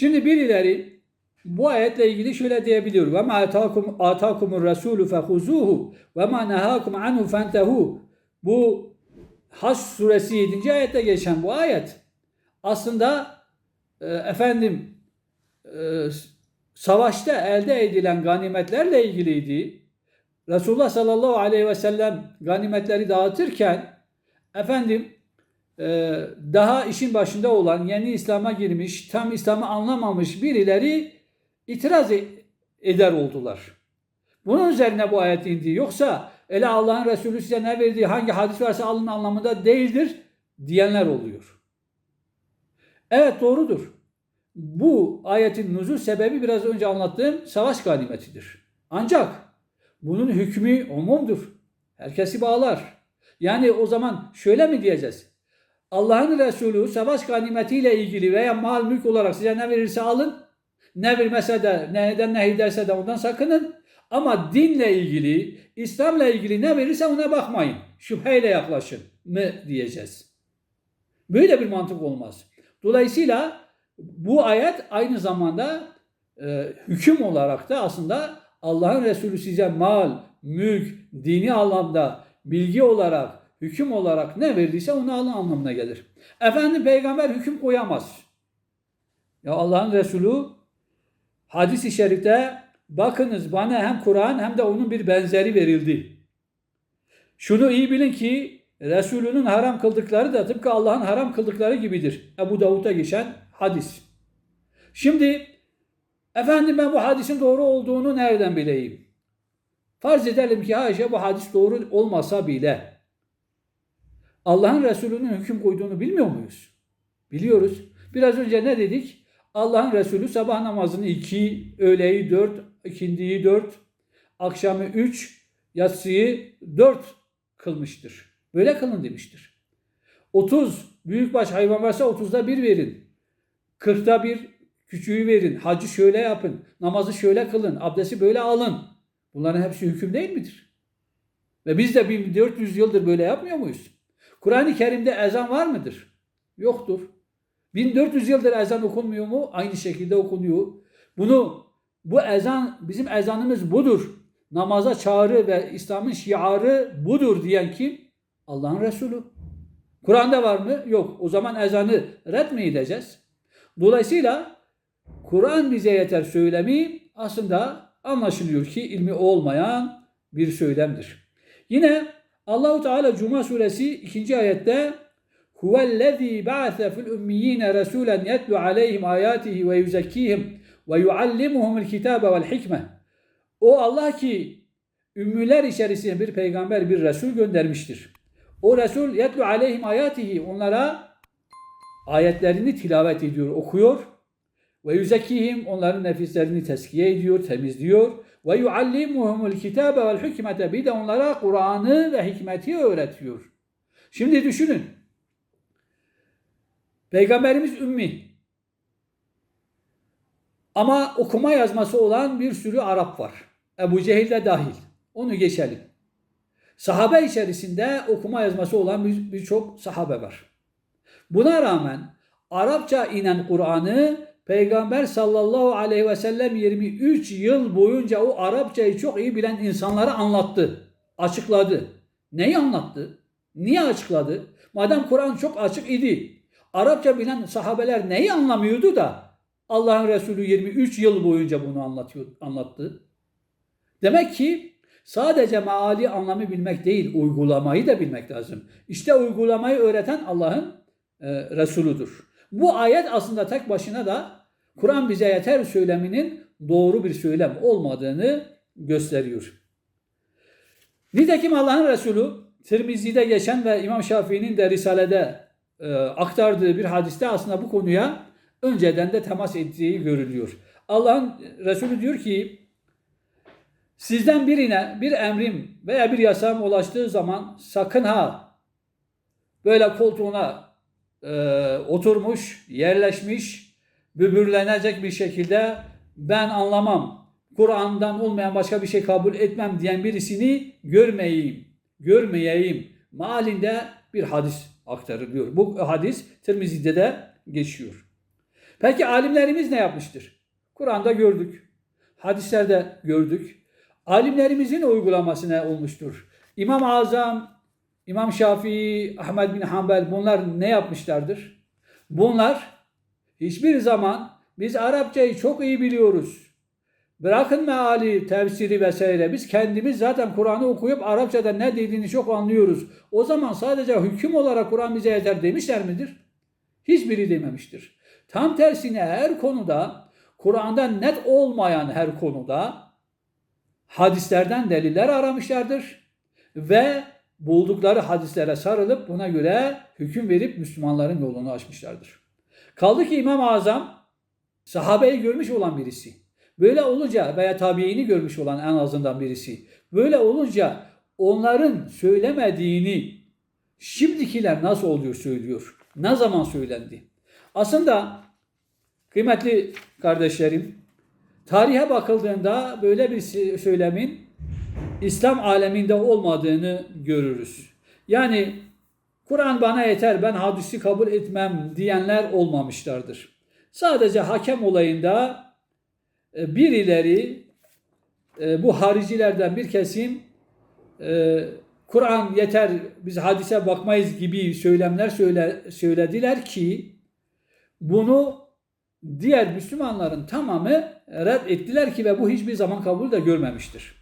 Şimdi birileri bu ayetle ilgili şöyle diyebiliyor. Ve ma atakum atakumur rasulü fehuzuhu ve ma nahakum anhu fentehu. Bu Haç suresi 7. ayette geçen bu ayet aslında e, efendim e, savaşta elde edilen ganimetlerle ilgiliydi. Resulullah sallallahu aleyhi ve sellem ganimetleri dağıtırken efendim daha işin başında olan yeni İslam'a girmiş, tam İslam'ı anlamamış birileri itiraz e- eder oldular. Bunun üzerine bu ayet indi. Yoksa ele Allah'ın Resulü size ne verdiği hangi hadis varsa alın anlamında değildir diyenler oluyor. Evet doğrudur. Bu ayetin nuzul sebebi biraz önce anlattığım savaş ganimetidir. Ancak bunun hükmü umumdur. Herkesi bağlar. Yani o zaman şöyle mi diyeceğiz? Allah'ın Resulü savaş ganimetiyle ilgili veya mal mülk olarak size ne verirse alın. Ne vermese de neden nehyederse de ondan sakının. Ama dinle ilgili, İslam'la ilgili ne verirse ona bakmayın. Şüpheyle yaklaşın mı diyeceğiz. Böyle bir mantık olmaz. Dolayısıyla bu ayet aynı zamanda e, hüküm olarak da aslında Allah'ın Resulü size mal, mülk, dini anlamda bilgi olarak, hüküm olarak ne verdiyse onu alın anlamına gelir. Efendim peygamber hüküm koyamaz. Ya Allah'ın Resulü hadis-i şerifte bakınız bana hem Kur'an hem de onun bir benzeri verildi. Şunu iyi bilin ki Resulünün haram kıldıkları da tıpkı Allah'ın haram kıldıkları gibidir. Ebu Davud'a geçen hadis. Şimdi efendim ben bu hadisin doğru olduğunu nereden bileyim? Farz edelim ki Ayşe bu hadis doğru olmasa bile Allah'ın Resulü'nün hüküm koyduğunu bilmiyor muyuz? Biliyoruz. Biraz önce ne dedik? Allah'ın Resulü sabah namazını iki, öğleyi dört, ikindiyi dört, akşamı üç, yatsıyı dört kılmıştır. Böyle kılın demiştir. 30 büyükbaş hayvan varsa 30'da bir verin. 40'ta bir küçüğü verin. Hacı şöyle yapın. Namazı şöyle kılın. Abdesti böyle alın. Bunların hepsi hüküm değil midir? Ve biz de 1400 yıldır böyle yapmıyor muyuz? Kur'an-ı Kerim'de ezan var mıdır? Yoktur. 1400 yıldır ezan okunmuyor mu? Aynı şekilde okunuyor. Bunu bu ezan bizim ezanımız budur. Namaza çağrı ve İslam'ın şiarı budur diyen kim? Allah'ın Resulü. Kur'an'da var mı? Yok. O zaman ezanı red mi edeceğiz? Dolayısıyla Kur'an bize yeter söylemi aslında anlaşılıyor ki ilmi olmayan bir söylemdir. Yine Allahu Teala Cuma suresi 2. ayette Huvellezî ba'ase fil ümmiyîne rasûlen yetlu aleyhim âyâtihi ve yuzekkîhim ve yuallimuhumul kitâbe vel hikme. O Allah ki ümmüler içerisine bir peygamber, bir resul göndermiştir. O resul yetlu aleyhim ayatihi onlara ayetlerini tilavet ediyor, okuyor. Ve yüzekihim onların nefislerini teskiye ediyor, temizliyor. Ve yuallimuhumul kitabe vel hikmete bir de onlara Kur'an'ı ve hikmeti öğretiyor. Şimdi düşünün. Peygamberimiz ümmi. Ama okuma yazması olan bir sürü Arap var. Ebu Cehil de dahil. Onu geçelim. Sahabe içerisinde okuma yazması olan bir- birçok sahabe var. Buna rağmen Arapça inen Kur'an'ı Peygamber sallallahu aleyhi ve sellem 23 yıl boyunca o Arapçayı çok iyi bilen insanlara anlattı, açıkladı. Neyi anlattı? Niye açıkladı? Madem Kur'an çok açık idi, Arapça bilen sahabeler neyi anlamıyordu da Allah'ın Resulü 23 yıl boyunca bunu anlatıyor, anlattı. Demek ki sadece maali anlamı bilmek değil, uygulamayı da bilmek lazım. İşte uygulamayı öğreten Allah'ın e, Resuludur. Bu ayet aslında tek başına da Kur'an bize yeter söyleminin doğru bir söylem olmadığını gösteriyor. Nitekim Allah'ın Resulü Tirmizi'de geçen ve İmam Şafii'nin de Risale'de e, aktardığı bir hadiste aslında bu konuya önceden de temas ettiği görülüyor. Allah'ın Resulü diyor ki Sizden birine bir emrim veya bir yasam ulaştığı zaman sakın ha böyle koltuğuna e, oturmuş, yerleşmiş, bübürlenecek bir şekilde ben anlamam, Kur'an'dan olmayan başka bir şey kabul etmem diyen birisini görmeyeyim, görmeyeyim malinde bir hadis aktarılıyor. Bu hadis Tirmizi'de de geçiyor. Peki alimlerimiz ne yapmıştır? Kur'an'da gördük. Hadislerde gördük. Alimlerimizin uygulaması ne olmuştur? İmam-ı Azam, İmam Şafii, Ahmed bin Hanbel bunlar ne yapmışlardır? Bunlar hiçbir zaman biz Arapçayı çok iyi biliyoruz. Bırakın meali, tefsiri vesaire. Biz kendimiz zaten Kur'an'ı okuyup Arapçada ne dediğini çok anlıyoruz. O zaman sadece hüküm olarak Kur'an bize yeter demişler midir? Hiçbiri dememiştir. Tam tersine her konuda Kur'an'da net olmayan her konuda hadislerden deliller aramışlardır ve buldukları hadislere sarılıp buna göre hüküm verip Müslümanların yolunu açmışlardır. Kaldı ki İmam-ı Azam sahabeyi görmüş olan birisi. Böyle olunca veya tabiini görmüş olan en azından birisi. Böyle olunca onların söylemediğini şimdikiler nasıl oluyor söylüyor. Ne zaman söylendi? Aslında kıymetli kardeşlerim tarihe bakıldığında böyle bir söylemin İslam aleminde olmadığını görürüz. Yani Kur'an bana yeter ben hadisi kabul etmem diyenler olmamışlardır. Sadece hakem olayında e, birileri e, bu haricilerden bir kesim e, Kur'an yeter biz hadise bakmayız gibi söylemler söyle, söylediler ki bunu diğer Müslümanların tamamı red ettiler ki ve bu hiçbir zaman kabul de görmemiştir.